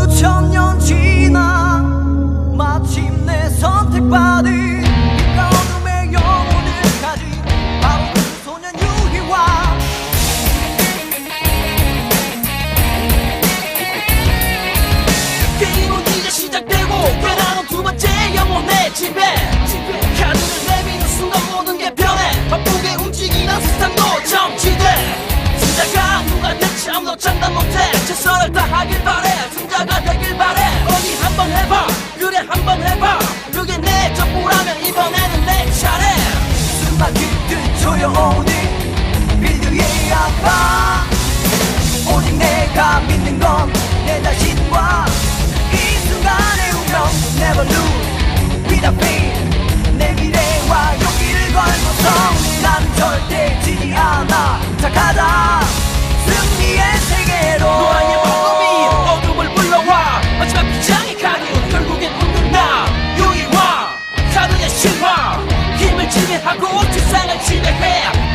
수천 년 지나 마침내 선택받은 그 어둠의 영혼을 가진 바로 그 소년 유희와 게임은 이제 시작되고 깨나는 두 번째 영혼의 지배 카드를 내미는 순간 모든 게 변해 바쁘게 움직이는 세상도 정치돼. 승자가 누가 될지 아무도 장담 못해 최선을 다하길 바래 한번 해봐. 그게 내 전부라면 이번에는 내 차례. 숨막히듯 조여오는 빌드의 아파. 오직 내가 믿는 건 내 자신과 이 순간의 운명. Never lose. Without fear 내 미래와 용기를 걸고서 난 절대 지지 않아. 자 가자 신화 힘을 지배하고 세상을 지배해